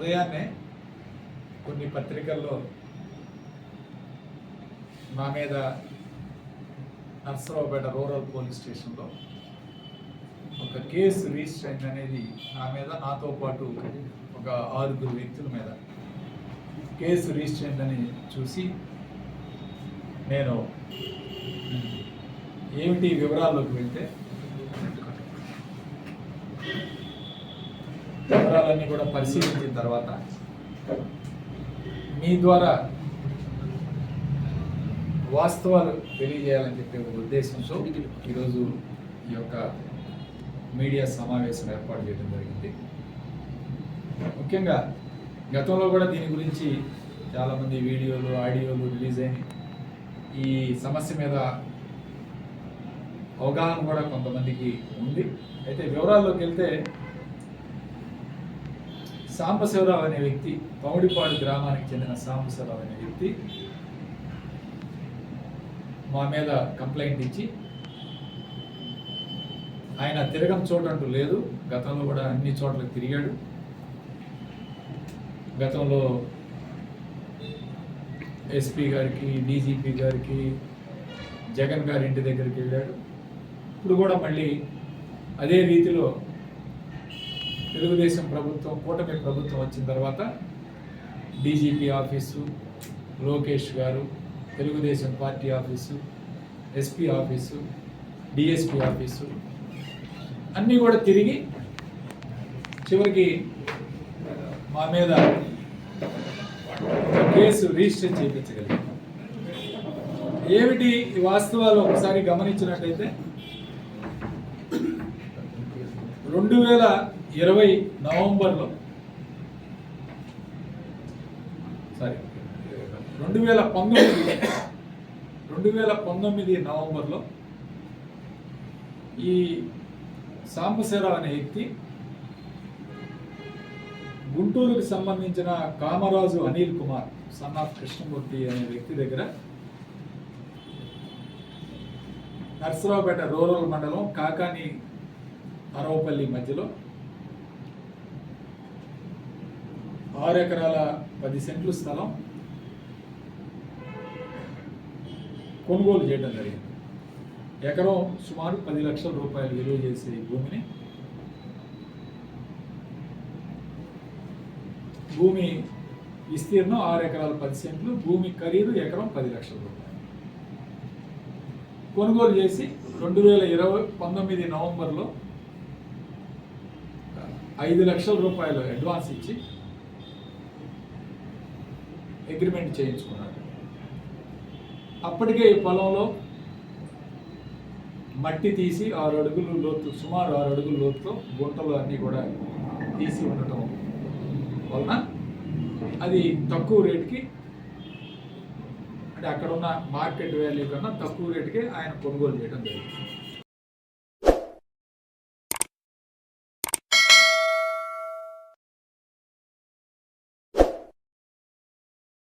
ఉదయాన్నే కొన్ని పత్రికల్లో మా మీద నర్సరావుపేట రూరల్ పోలీస్ స్టేషన్లో ఒక కేసు రిజిస్టర్ అయింది అనేది నా మీద నాతో పాటు ఒక ఆరుగురు వ్యక్తుల మీద కేసు రిజిస్టర్ అయిందని చూసి నేను ఏమిటి వివరాల్లోకి వెళ్తే వివరాలన్నీ కూడా పరిశీలించిన తర్వాత మీ ద్వారా వాస్తవాలు తెలియజేయాలని చెప్పే ఒక ఉద్దేశంతో ఈరోజు ఈ యొక్క మీడియా సమావేశం ఏర్పాటు చేయడం జరిగింది. ముఖ్యంగా గతంలో కూడా దీని గురించి చాలామంది వీడియోలు ఆడియోలు రిలీజ్ అయినాయి. ఈ సమస్య మీద అవగాహన కూడా కొంతమందికి ఉంది. అయితే వివరాల్లోకి వెళ్తే సాంబశివరావు అనే వ్యక్తి పౌడిపాడు గ్రామానికి చెందిన సాంబశివరావు అనే వ్యక్తి మా మీద కంప్లైంట్ ఇచ్చి ఆయన తిరగం చోట అంటూ లేదు. గతంలో కూడా అన్ని చోట్లకు తిరిగాడు. గతంలో ఎస్పీ గారికి డీజీపీ గారికి జగన్ గారి ఇంటి దగ్గరికి వెళ్ళాడు. ఇప్పుడు కూడా మళ్ళీ అదే రీతిలో తెలుగుదేశం ప్రభుత్వం కూటమి ప్రభుత్వం వచ్చిన తర్వాత DGP office Lokesh garu Telugu Desam party office SP office DSP office అన్నీ కూడా తిరిగి చివరికి మా మీద కేసు రిజిస్టర్ చేయించగలిగాం. ఏమిటి ఈ వాస్తవాలు ఒకసారి గమనించినట్టయితే రెండు వేల ఇరవై నవంబర్లో. సారీ రెండు వేల పంతొమ్మిది రెండు వేల పంతొమ్మిది నవంబర్లో ఈ సాంబశివరావు అనే వ్యక్తి గుంటూరుకు సంబంధించిన కామరాజు అనిల్ కుమార్ సన్ ఆఫ్ కృష్ణమూర్తి అనే వ్యక్తి దగ్గర నర్సరావుపేట రూరల్ మండలం కాకాని అరవపల్లి మధ్యలో ఆరు ఎకరాల పది సెంట్లు స్థలం కొనుగోలు చేయడం జరిగింది. ఎకరం సుమారు పది లక్షల రూపాయలు విలువ చేసే భూమిని భూమి విస్తీర్ణం ఆరు ఎకరాల పది సెంట్లు భూమి ఖరీదు ఎకరం పది లక్షల రూపాయలు. కొనుగోలు చేసి రెండు వేల ఇరవై పంతొమ్మిది నవంబర్లో ఐదు లక్షల రూపాయలు అడ్వాన్స్ ఇచ్చి అగ్రిమెంట్ చేయించుకున్నాడు అప్పటికే ఈ పొలంలో మట్టి తీసి ఆరు అడుగులు లోతు సుమారు ఆరు అడుగుల లోతుతో గుంటలు అన్నీ కూడా తీసి ఉండటం వలన అది తక్కువ రేటుకి అంటే అక్కడ ఉన్న మార్కెట్ వాల్యూ కన్నా తక్కువ రేటుకి ఆయన కొనుగోలు చేయడం జరిగింది.